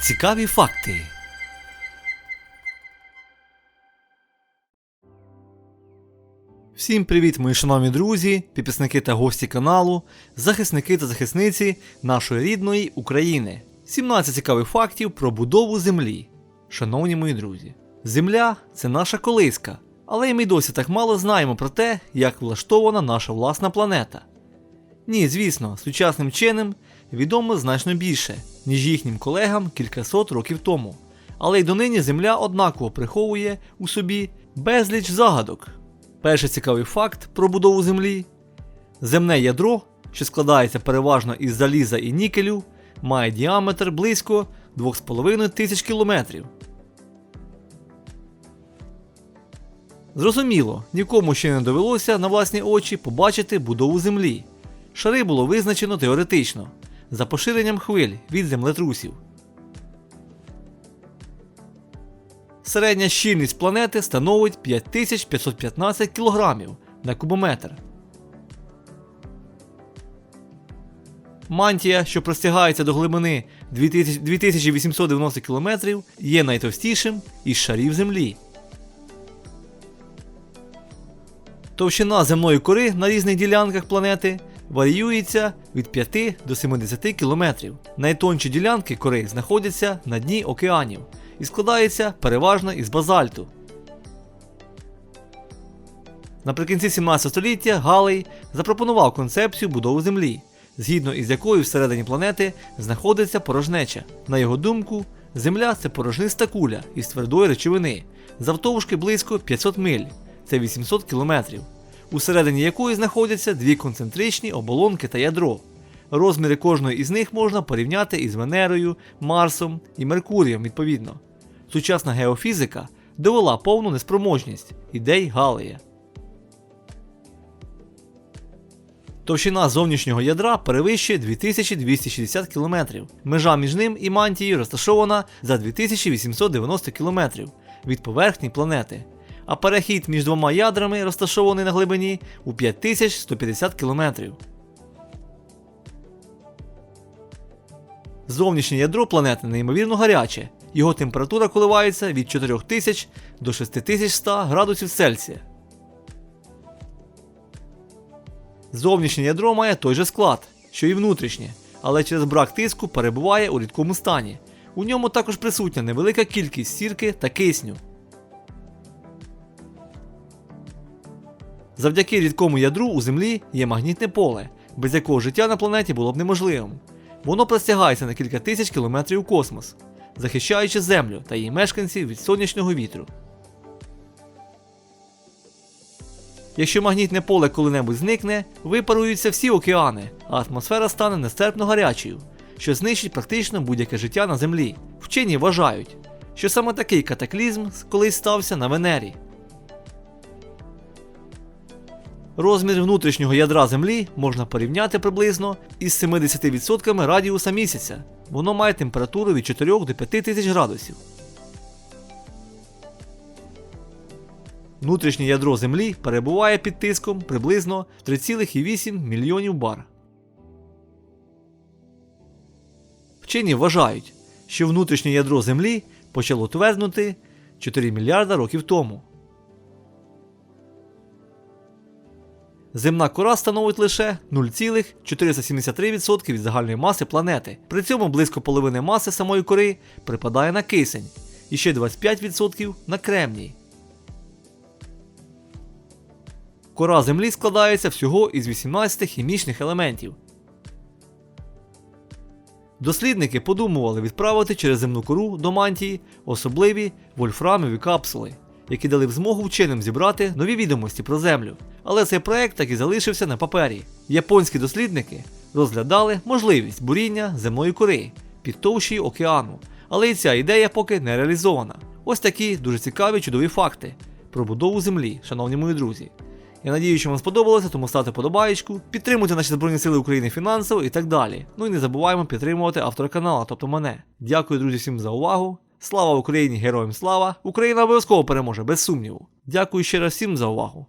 Цікаві факти. Всім привіт, мої шановні друзі, підписники та гості каналу, захисники та захисниці нашої рідної України. 17 цікавих фактів про будову землі. Шановні мої друзі, Земля це наша колиска, але й ми досі так мало знаємо про те, як влаштована наша власна планета. Ні, звісно, сучасним чином відомо значно більше, ніж їхнім колегам кількасот років тому. Але й донині Земля однаково приховує у собі безліч загадок. Перший цікавий факт про будову Землі. Земне ядро, що складається переважно із заліза і нікелю, має діаметр близько 2,5 тисяч кілометрів. Зрозуміло, нікому ще не довелося на власні очі побачити будову Землі. Шари було визначено теоретично, за поширенням хвиль від землетрусів. Середня щільність планети становить 5515 кг на кубометр. Мантія, що простягається до глибини 2890 км, є найтовстішим із шарів Землі. Товщина земної кори на різних ділянках планети варіюється від 5 до 70 км. Найтонші ділянки кори знаходяться на дні океанів і складаються переважно із базальту. Наприкінці 17 століття Галей запропонував концепцію будови Землі, згідно із якою всередині планети знаходиться порожнеча. На його думку, Земля це порожниста куля із твердої речовини, завтовшки близько 500 миль, це 800 кілометрів, усередині якої знаходяться дві концентричні оболонки та ядро. Розміри кожної із них можна порівняти із Венерою, Марсом і Меркурієм відповідно. Сучасна геофізика довела повну неспроможність ідей Галея. Товщина зовнішнього ядра перевищує 2260 км. Межа між ним і мантією розташована за 2890 км від поверхні планети, а перехід між двома ядрами розташований на глибині у 5150 км. Зовнішнє ядро планети неймовірно гаряче. Його температура коливається від 4000 до 6100 градусів Цельсія. Зовнішнє ядро має той же склад, що і внутрішнє, але через брак тиску перебуває у рідкому стані. У ньому також присутня невелика кількість сірки та кисню. Завдяки рідкому ядру у Землі є магнітне поле, без якого життя на планеті було б неможливим. Воно простягається на кілька тисяч кілометрів у космос, захищаючи Землю та її мешканців від сонячного вітру. Якщо магнітне поле коли-небудь зникне, випаруються всі океани, а атмосфера стане нестерпно гарячою, що знищить практично будь-яке життя на Землі. Вчені вважають, що саме такий катаклізм колись стався на Венері. Розмір внутрішнього ядра Землі можна порівняти приблизно із 70% радіуса місяця. Воно має температуру від 4 до 5 тисяч градусів. Внутрішнє ядро Землі перебуває під тиском приблизно 3,8 мільйонів бар. Вчені вважають, що внутрішнє ядро Землі почало тверднути 4 мільярда років тому. Земна кора становить лише 0,473% від загальної маси планети. При цьому близько половини маси самої кори припадає на кисень і ще 25% на кремній. Кора Землі складається всього із 18 хімічних елементів. Дослідники подумували відправити через земну кору до мантії особливі вольфрамові капсули, які дали б змогу вченим зібрати нові відомості про Землю. Але цей проект так і залишився на папері. Японські дослідники розглядали можливість буріння земної кори під товщею океану, але і ця ідея поки не реалізована. Ось такі дуже цікаві чудові факти про будову Землі, шановні мої друзі. Я надію, що вам сподобалося, тому ставте подобаєчку, підтримуйте наші Збройні Сили України фінансово і так далі. Ну і не забуваємо підтримувати автора каналу, тобто мене. Дякую, друзі, всім за увагу. Слава Україні! Героям слава! Україна обов'язково переможе, без сумніву. Дякую ще раз всім за увагу.